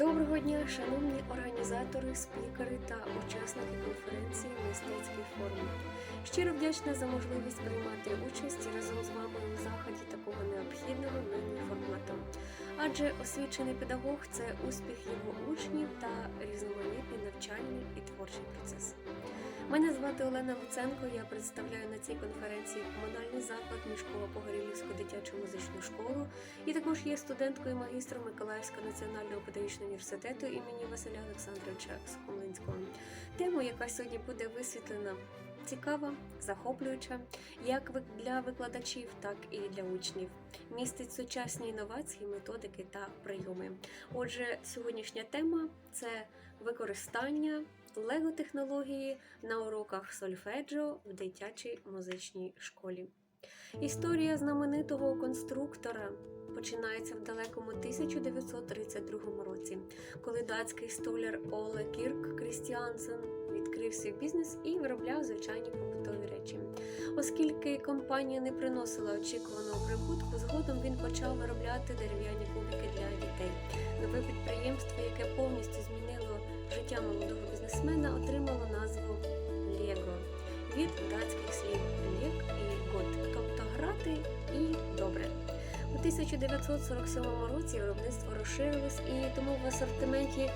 Доброго дня, шановні організатори, спікери та учасники конференції Мистецький форум. Щиро вдячна за можливість приймати участь разом з вами у заході такого необхідного нині формату. Адже освічений педагог це успіх його учнів та різноманітний навчальний і творчий процес. Мене звати Олена Луценко. Я представляю на цій конференції комунальний заклад Мішкова Погорілівську дитячу музичну школу і також є студенткою магістром Миколаївського національного педагогічного університету імені Василя Олександровича Сухомлинського. Тема, яка сьогодні буде висвітлена, цікава, захоплююча, як для викладачів, так і для учнів. Містить сучасні інновації, методики та прийоми. Отже, сьогоднішня тема це використання лего-технології на уроках сольфеджіо в дитячій музичній школі. Історія знаменитого конструктора починається в далекому 1932 році, коли датський столяр Оле Кірк Крістіансен відкрив свій бізнес і виробляв звичайні побутові речі. Оскільки компанія не приносила очікуваного прибутку, згодом він почав виробляти дерев'яні кубики для дітей. Нове підприємство, яке повністю змінило життя молодого бізнесмена, отримало назву Лего від датських слів лек і гот, тобто грати і добре. У 1947 році виробництво розширилось і тому в асортименті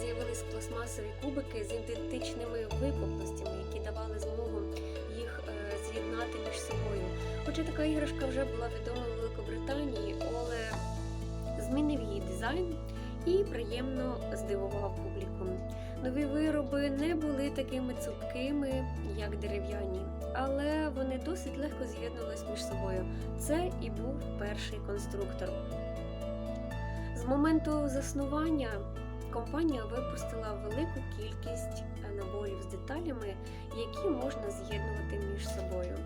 з'явились пластмасові кубики з ідентичними випуклостями, які давали змогу їх е, з'єднати між собою. Хоча така іграшка вже була відома в Великобританії, Оле змінив її дизайн і приємно здивував публіку. Нові вироби не були такими цупкими, як дерев'яні, але вони досить легко з'єднувались між собою. Це і був перший конструктор. З моменту заснування компанія випустила велику кількість наборів з деталями, які можна з'єднувати між собою.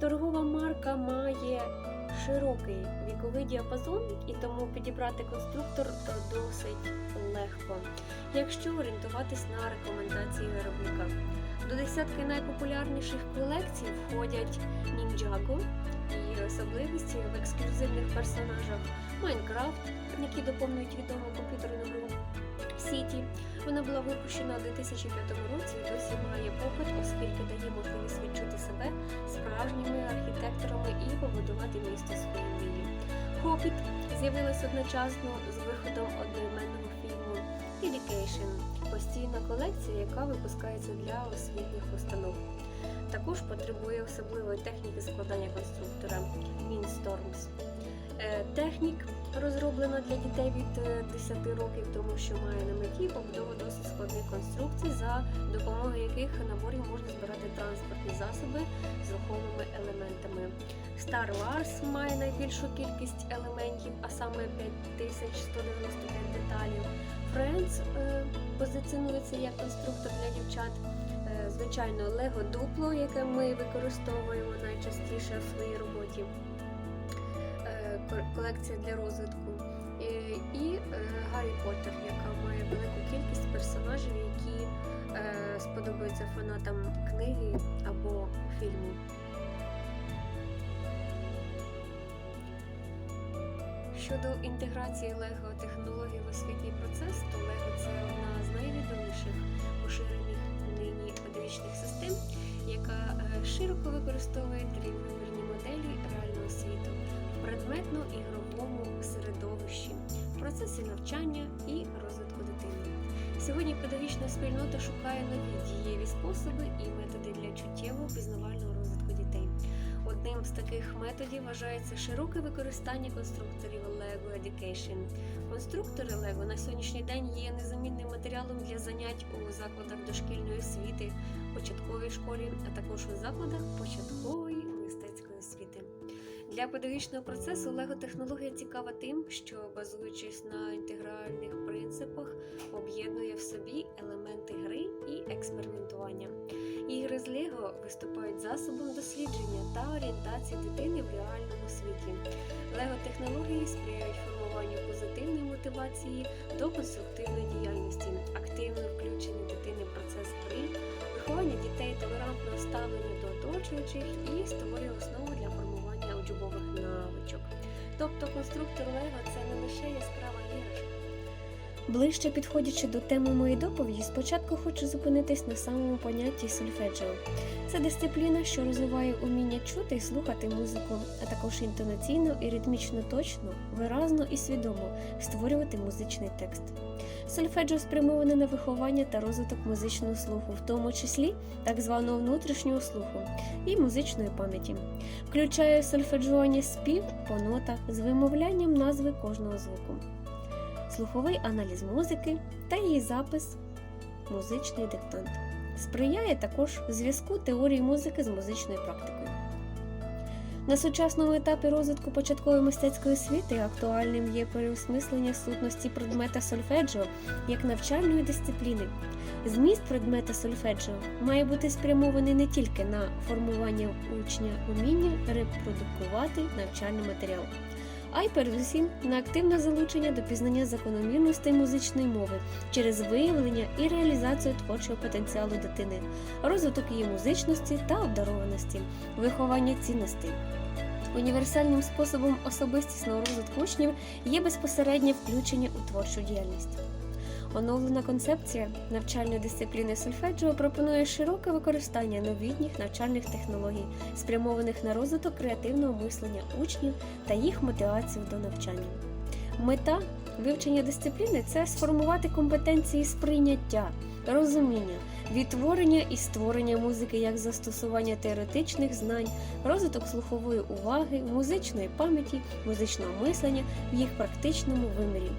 Торгова марка має широкий віковий діапазон, і тому підібрати конструктор досить легко, якщо орієнтуватись на рекомендації виробника. До десятки найпопулярніших колекцій входять Ninjago і особливості в ексклюзивних персонажах Майнкрафт, які доповнюють відому комп'ютерну гру Сіті. Вона була випущена у 2005 році і досі має попит, оскільки дає можливість відчути себе справжніми архітекторами і побудувати місто своєї мрії. Хобіт з'явилась одночасно з виходом одноіменного фільму Education – постійна колекція, яка випускається для освітніх установ. Також потребує особливої техніки складання конструктора Windstorms. Е, Технік розроблена для дітей від е, 10 років, тому що має на меті побудову досить складних конструкцій, за допомогою яких наборів можна збирати транспортні засоби з рухомими елементами. Star Wars має найбільшу кількість елементів, а саме 5195 деталів. Friends е, позиціонується як конструктор для дівчат. Е, Звичайно, Lego Duplo, яке ми використовуємо найчастіше в своїй роботі. Колекція для розвитку. І, е, Гаррі Поттер, яка має велику кількість персонажів, які е, сподобаються фанатам книги або фільму. Щодо інтеграції Лего технологій в освітній процес, то Лего це одна з найвідоміших поширених нині педагогічних систем, яка е, широко використовує трівимірні предметно-ігровому середовищі, процесі навчання і розвитку дитини. Сьогодні педагогічна спільнота шукає нові дієві способи і методи для чуттєвого пізнавального розвитку дітей. Одним з таких методів вважається широке використання конструкторів Lego Education. Конструктори Lego на сьогоднішній день є незамінним матеріалом для занять у закладах дошкільної освіти, початковій школі, а також у закладах початкової. Для педагогічного процесу Лего-технологія цікава тим, що, базуючись на інтегральних принципах, об'єднує в собі елементи гри і експериментування. Ігри з Лего виступають засобом дослідження та орієнтації дитини в реальному світі. Лего-технології сприяють формуванню позитивної мотивації до конструктивної діяльності, активне включення дитини в процес гри, виховання дітей толерантного ставлення до оточуючих і створює основу Тобто конструктор Лего це не лише яскрава Ближче підходячи до теми моєї доповіді, спочатку хочу зупинитись на самому понятті сольфеджіо. Це дисципліна, що розвиває уміння чути і слухати музику, а також інтонаційно і ритмічно точно, виразно і свідомо створювати музичний текст. Сольфеджіо спрямоване на виховання та розвиток музичного слуху, в тому числі так званого внутрішнього слуху і музичної пам'яті. Включає сольфеджування спів по нотах з вимовлянням назви кожного звуку, слуховий аналіз музики та її запис, музичний диктант. Сприяє також зв'язку теорії музики з музичною практикою. На сучасному етапі розвитку початкової мистецької освіти актуальним є переосмислення сутності предмета сольфеджіо як навчальної дисципліни. Зміст предмета сольфеджіо має бути спрямований не тільки на формування учня уміння репродукувати навчальний матеріал, а й передусім на активне залучення до пізнання закономірностей музичної мови через виявлення і реалізацію творчого потенціалу дитини, розвиток її музичності та обдарованості, виховання цінностей. Універсальним способом особистісного розвитку учнів є безпосереднє включення у творчу діяльність. Оновлена концепція навчальної дисципліни сольфеджіо пропонує широке використання новітніх навчальних технологій, спрямованих на розвиток креативного мислення учнів та їх мотивацію до навчання. Мета вивчення дисципліни це сформувати компетенції сприйняття, розуміння, відтворення і створення музики як застосування теоретичних знань, розвиток слухової уваги, музичної пам'яті, музичного мислення в їх практичному вимірі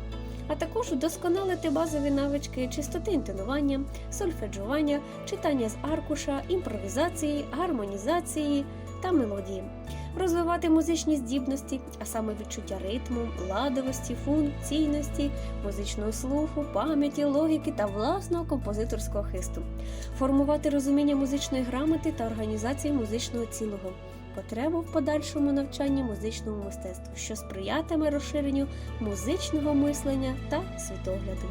а також удосконалити базові навички чистоти інтонування, сольфеджування, читання з аркуша, імпровізації, гармонізації та мелодії, розвивати музичні здібності, а саме відчуття ритму, ладовості, функційності, музичного слуху, пам'яті, логіки та власного композиторського хисту, формувати розуміння музичної грамоти та організації музичного цілого потребу в подальшому навчанні музичному мистецтву, що сприятиме розширенню музичного мислення та світогляду.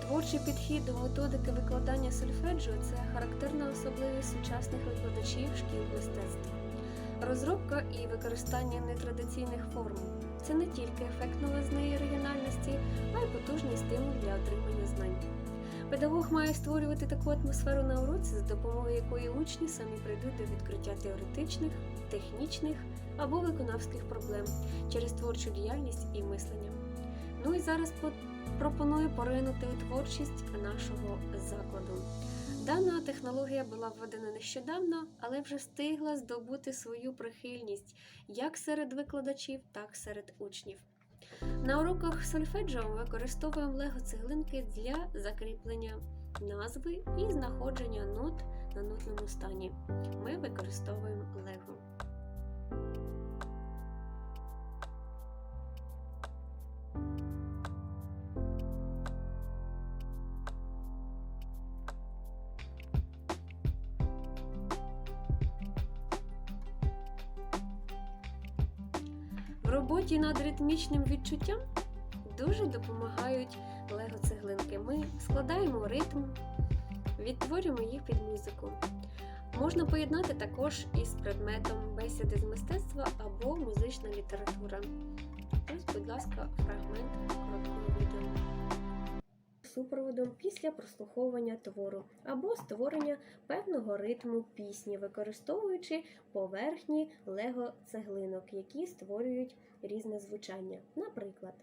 Творчий підхід до методики викладання сольфеджіо це характерна особливість сучасних викладачів шкіл мистецтва. Розробка і використання нетрадиційних форм це не тільки ефект новизни і оригінальності, а й потужний стимул для отримання знань. Педагог має створювати таку атмосферу на уроці, за допомогою якої учні самі прийдуть до відкриття теоретичних, технічних або виконавських проблем через творчу діяльність і мислення. Ну і зараз пропоную поринути у творчість нашого закладу. Дана технологія була введена нещодавно, але вже встигла здобути свою прихильність як серед викладачів, так і серед учнів. На уроках сольфеджіо використовуємо лего-цеглинки для закріплення назви і знаходження нот на нотному стані. Ми використовуємо лего. Роботі над ритмічним відчуттям дуже допомагають лего-цеглинки. Ми складаємо ритм, відтворюємо їх під музику. Можна поєднати також із предметом бесіди з мистецтва або музична література. Ось, будь ласка, фрагмент короткого відео. Супроводом після прослуховування твору або створення певного ритму пісні, використовуючи поверхні лего-цеглинок, які створюють різне звучання. Наприклад.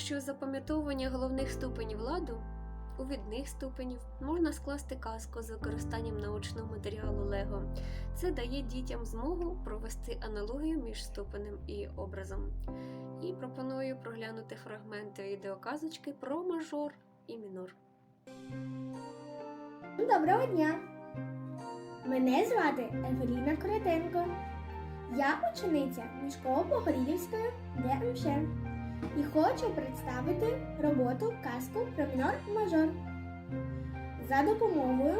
Кращого запам'ятовування головних ступенів ладу у відних ступенів можна скласти казку з використанням научного матеріалу Лего. Це дає дітям змогу провести аналогію між ступенем і образом. І пропоную проглянути фрагменти відеоказочки про мажор і мінор. Доброго дня! Мене звати Евеліна Коротенко. Я учениця Мішково-Погорілівської ДМШ і хочу представити роботу казку про мінор-мажор за допомогою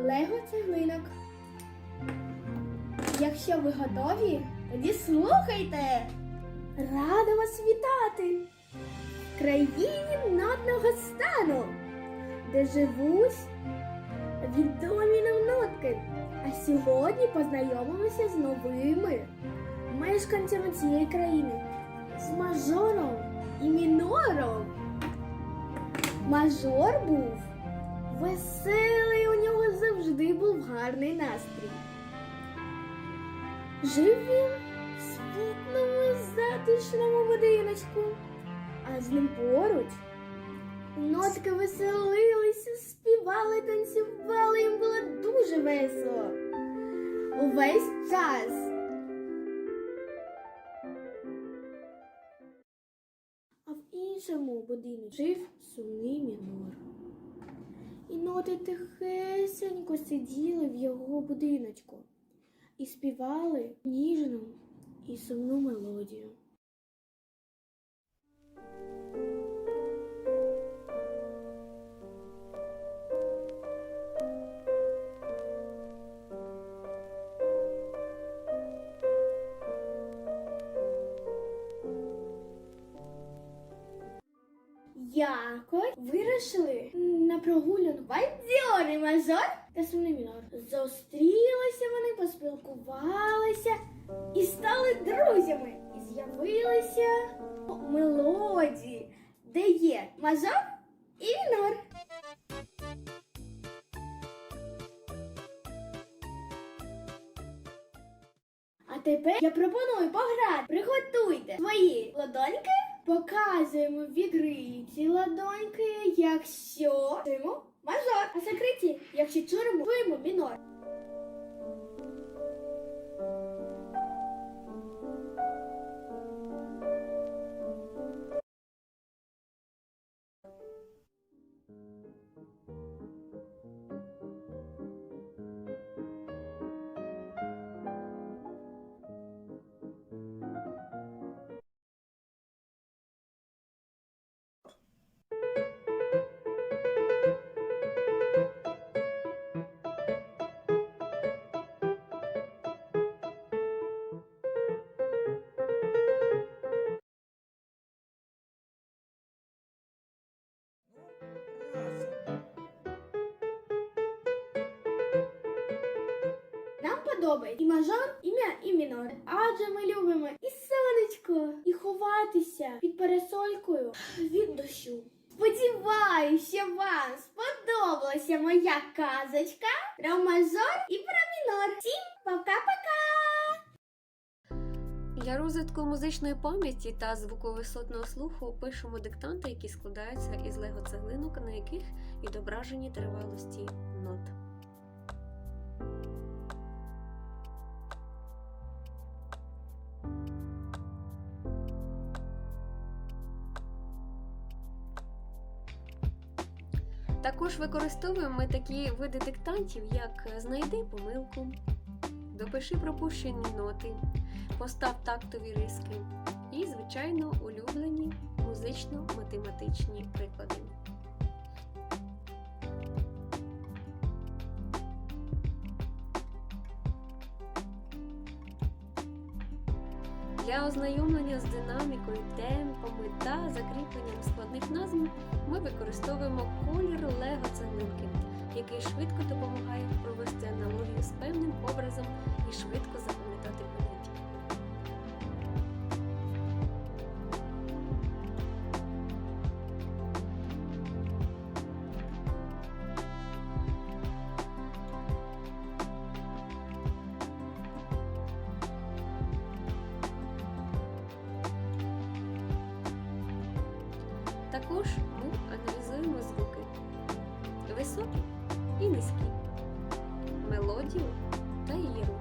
Лего цеглинок. Якщо ви готові, тоді слухайте! Рада вас вітати! В країні нотного стану! де живуть відомі нам нотки. А сьогодні познайомимося з новими мешканцями цієї країни, з мажором і мінором. Мажор був веселий, у нього завжди був гарний настрій. Жив він в світлому затишному будиночку, а з ним поруч Нотки веселилися, співали, танцювали, їм було дуже весело. Увесь час. Іншому будинку жив сумний мінор. І ноти тихесенько сиділи в його будиночку і співали ніжну і сумну мелодію. Якось вирішили на прогулянку бадьорий мажор та сумний мінор. Зустрілися вони, поспілкувалися і стали друзями. І з'явилися мелодії, де є мажор і мінор. А тепер я пропоную пограти. Приготуйте свої ладоньки. Показуємо відриті ладоньки, якщо чуємо мажор, а закриті, якщо чуємо мінор. Подобається і мажор, і мя, і мінор. Адже ми любимо і сонечко, і ховатися під парасолькою від дощу. Сподіваюся, вам сподобалася моя казочка про мажор і про мінор. Всім пока-пока! Для розвитку музичної пам'яті та звуковисотного слуху пишемо диктанти, які складаються із лего-цеглинок, на яких відображені тривалості нот. Також використовуємо ми такі види диктантів, як знайди помилку, допиши пропущені ноти, постав тактові риски і, звичайно, улюблені музично-математичні приклади. Ознайомлення з динамікою, темпами та закріпленням складних назв ми використовуємо колір лего цеглинки, який швидко допомагає провести аналогію з певним образом і швидко запам'ятати поняття. Високі і низькі, мелодію та її рух.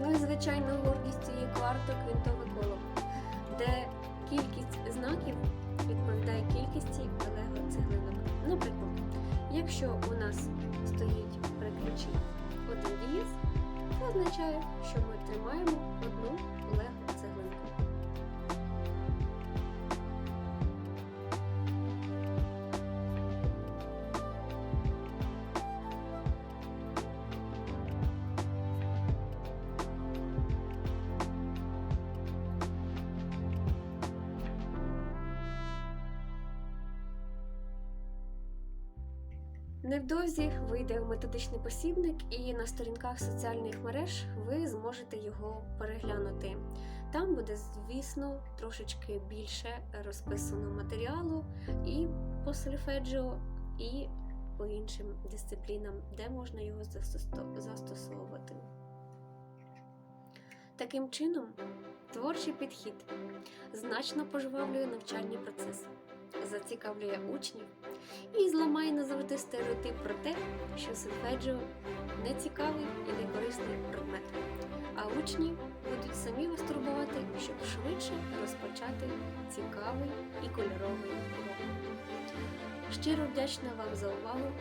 Ну і звичайно гордість цієї карти квінтове коло, де кількість знаків відповідає кількості лего цеглинок. Наприклад, якщо у нас стоїть при ключі один дієз, це означає, що ми тримаємо одну Невдовзі вийде методичний посібник, і на сторінках соціальних мереж ви зможете його переглянути. Там буде, звісно, трошечки більше розписано матеріалу і по сольфеджіо, і по іншим дисциплінам, де можна його застосовувати. Таким чином, творчий підхід значно пожвавлює навчальний процес, зацікавлює учнів і зламає назавжди стереотип про те, що сольфеджіо не цікавий і не корисний предмет. А учні будуть самі вас турбувати, щоб швидше розпочати цікавий і кольоровий урок. Щиро вдячна вам за увагу.